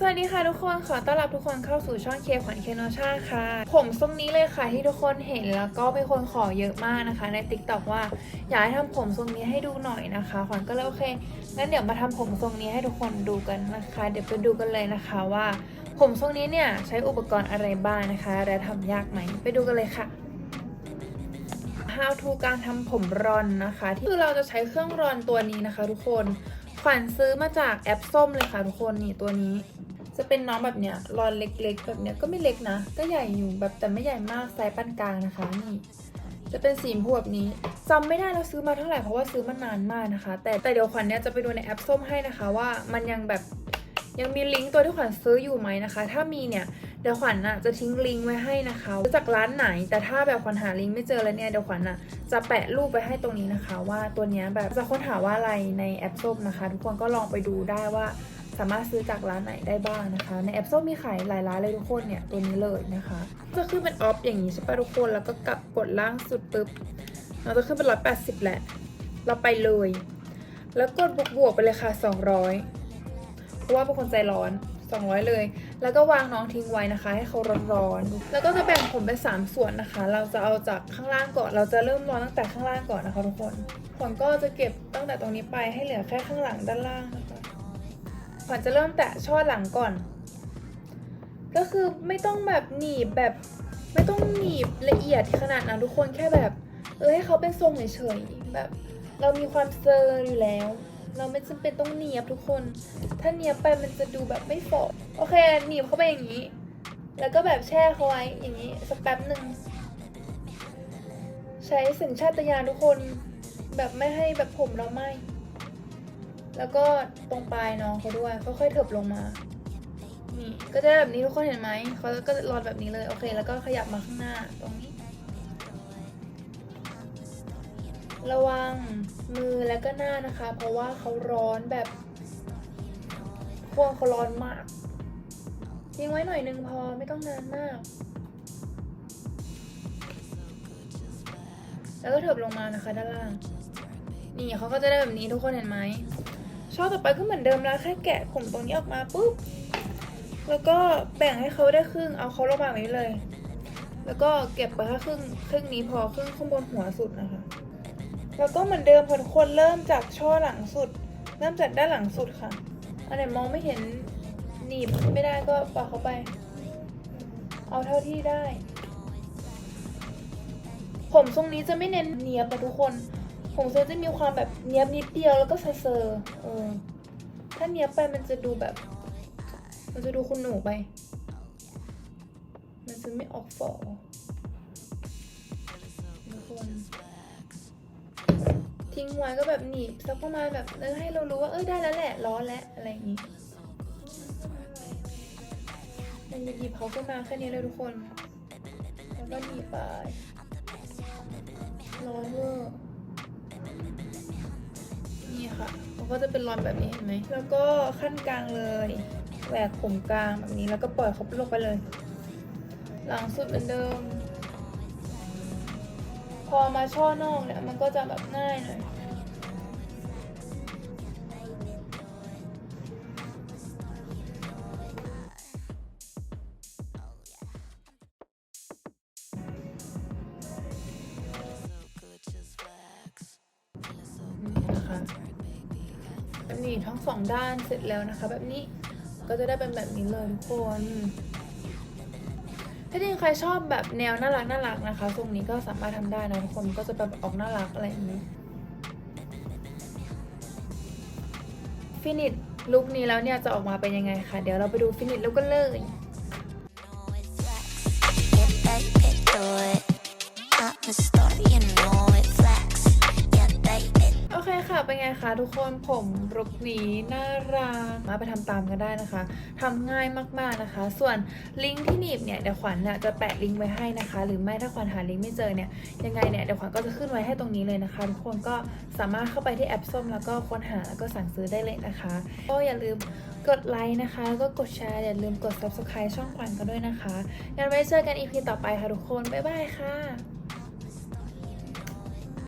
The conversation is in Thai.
สวัสดีค่ะทุกคนขอต้อนรับทุกคนเข้าสู่ช่องเคขวัญเคโนชาค่ะ ผมทรงนี้เลยค่ะที่ทุกคนเห็นแล้วก็มีคนขอเยอะมากนะคะ ใน t ิ k t o k ว่าอยากให้ทำผมทรงนี้ให้ดูหน่อยนะคะขวัญก็เลยโอเคงั้นเดี๋ยวมาทำผมทรงนี้ให้ทุกคนดูกันนะคะ เดี๋ยวไปดูกันเลยนะคะว่า ผมทรงนี้เนี่ยใช้อุปกรณ์อะไรบ้างนะคะ และทำยากไหมไปดูกันเลยค่ะ How to การทำผมรอนนะคะที่คือเราจะใช้เครื่องรอนตัวนี้นะคะ ทุกคนขวัญซื้อมาจากแอปส้มเลยค่ะทุกคนนี่ตัวนี้ จะเป็นน้องแบบเนี้ยรอนเล็กๆ แบบเนี้ยก็ไม่เล็กนะ ก็ใหญ่อยู่แบบแต่ไม่ใหญ่มากไซส์ปานกลางนะคะนี่จะเป็นสีพูแบบนี้จำไม่ได้เราซื้อมาเท่าไหร่เพราะว่าซื้อมานานมากนะคะ แต่แต่เดี๋ยวขวัญเนี่ยจะไปดูในแอปส้มให้นะคะ ว่ามันยังแบบยังมีลิงก์ตัวที่ขวัญซื้ออยู่ไหมนะคะ ถ้ามีเนี่ยเดี๋ยวขวัญน่ะจะทิ้งลิงก์ไว้ให้นะคะจากร้านไหน แต่ถ้าแบบขวัญหาลิงก์ไม่เจอแล้วเนี่ยเดี๋ยวขวัญน่ะจะแปะรูปไว้ให้ตรงนี้นะคะ ว่าตัวเนี้ยแบบจะค้นหาว่าอะไรในแอปส้มนะคะ ทุกคนก็ลองไปดูได้ว่า สามารถซื้อจากร้านไหนได้บ้างนะคะ ในแอปส้มมีขายหลายร้านเลยทุกคนเนี่ยตัวนี้เลยนะคะ จะขึ้นเป็นออฟอย่างนี้ใช่ปะทุกคนแล้วก็กลับกดล่างสุดปุ๊บเราจะขึ้นเป็นร้อยแปดสิบแหละ เราไปเลย แล้วกดบวกบวกๆไปเลยค่ะสองร้อยเพราะว่าเป็นคนใจร้อนสองร้อยเลย แล้วก็วางน้องทิ้งไว้นะคะ ให้เขาร้อนๆ แล้วก็จะแบ่งผมเป็นสามส่วนนะคะ เราจะเอาจากข้างล่างก่อน เราจะเริ่มร้อนตั้งแต่ข้างล่างก่อนนะคะทุกคนผลก็จะเก็บตั้งแต่ตรงนี้ไปให้เหลือแค่ข้างหลังด้านล่างนะ ขวัญจะเริ่มแตะช่อหลังก่อน ก็คือไม่ต้องแบบหนีบแบบไม่ต้องหนีบละเอียดขนาดนั้นทุกคนแค่แบบ เออให้เขาเป็นทรงเฉยๆแบบ เรามีความเซอร์อยู่แล้ว เราไม่จำเป็นต้องเนียบทุกคน ถ้าเนียบไปมันจะดูแบบไม่ฟอโอเคหนีบเข้าไปอย่างนี้ แล้วก็แบบแช่เขาไว้อย่างนี้สักแป๊บหนึ่งใช้สัญชาตญาณทุกคนแบบไม่ให้แบบผมเราไหม้ แล้วก็ตรงปลายน้องเขาด้วยค่อยๆเถิบลงมา นี่ก็จะได้แบบนี้ทุกคนเห็นไหมเขาก็รอนแบบนี้เลยโอเค แล้วก็ขยับมาข้างหน้าตรงนี้ ระวังมือแล้วก็หน้านะคะ เพราะว่าเขาร้อนแบบพวกเขาร้อนมากทิ้งไว้หน่อยนึงพอไม่ต้องนานมาก แล้วก็เถิบลงมานะคะด้านล่าง นี่เขาก็จะได้แบบนี้ทุกคนเห็นไหม ช่อต่อไปก็เหมือนเดิมแล้วแค่แกะผมตรงนี้ออกมาปุ๊บแล้วก็แบ่งให้เขาได้ครึ่งเอาเขาลงมาแบบนี้เลย แล้วก็เก็บไปแค่ครึ่งครึ่งนี้พอครึ่งข้างบนหัวสุดนะคะ แล้วก็เหมือนเดิมค่ะทุกคนเริ่มจากช่อหลังสุด เริ่มจากด้านหลังสุดค่ะอันไหนมองไม่เห็นหนีบไม่ได้ก็ปากเขาไป เอาเท่าที่ได้ ผมทรงนี้จะไม่เน้นเนียบนะทุกคน ผมทรงจะมีความแบบเนี้ยบนิดเดียวแล้วก็เซอร์เซอร์เออถ้าเนี้ยบไปมันจะดูแบบ มันจะดูคุณหนูไป มันจะไม่ออกฟอทุกคนทิ้งไว้ก็แบบหนีบสักประมาณแบบเออให้เรารู้ว่าเออได้แล้วแหละร้อนแล้วอะไรอย่างนี้มันจะหยิบเขาขึ้นมาแค่นี้เลยทุกคนแล้วก็หนีบไป ก็จะเป็นรอนแบบนี้เห็นไหมแล้วก็ขั้นกลางเลยแหวกผมกลางแบบนี้แล้วก็ปล่อยเขาลงไปเลย หลังสุดเหมือนเดิม พอมาช่อนอกเนี่ยมันก็จะแบบง่ายหน่อย นี้ทั้งสองด้านเสร็จแล้วนะคะ แบบนี้ก็จะได้เป็นแบบนี้เลยทุกคนถ้าจริงใครชอบแบบแนวน่ารักน่ารักนะคะทรงนี้ก็สามารถทำได้นะทุกคนก็จะแบบออกน่ารักอะไรอย่างนี้ฟินิชลุคนี้แล้วเนี่ยจะออกมาเป็นยังไงคะเดี๋ยวเราไปดูฟินิชลุคกันเลย Get ค่ะเป็นไงคะทุกคนผมรุกนี้น่ารักมาไปทำตามกันได้นะคะทำง่ายมากๆนะคะ ส่วนลิงก์ที่หนีบเนี่ยเดี๋ยวขวัญเนี่ยจะแปะลิงก์ไว้ให้นะคะ หรือไม่ถ้าขวัญหาลิงก์ไม่เจอเนี่ยยังไงเนี่ยเดี๋ยวขวัญก็จะขึ้นไว้ให้ตรงนี้เลยนะคะ ทุกคนก็สามารถเข้าไปที่แอปส้มแล้วก็ค้นหาแล้วก็สั่งซื้อได้เลยนะคะ ก็อย่าลืมกดไลค์นะคะแล้วก็กดแชร์อย่าลืมกด subscribe ช่องขวัญกันด้วยนะคะงั้นไว้เจอกัน EP ต่อไปค่ะทุกคนบ๊ายบายค่ะ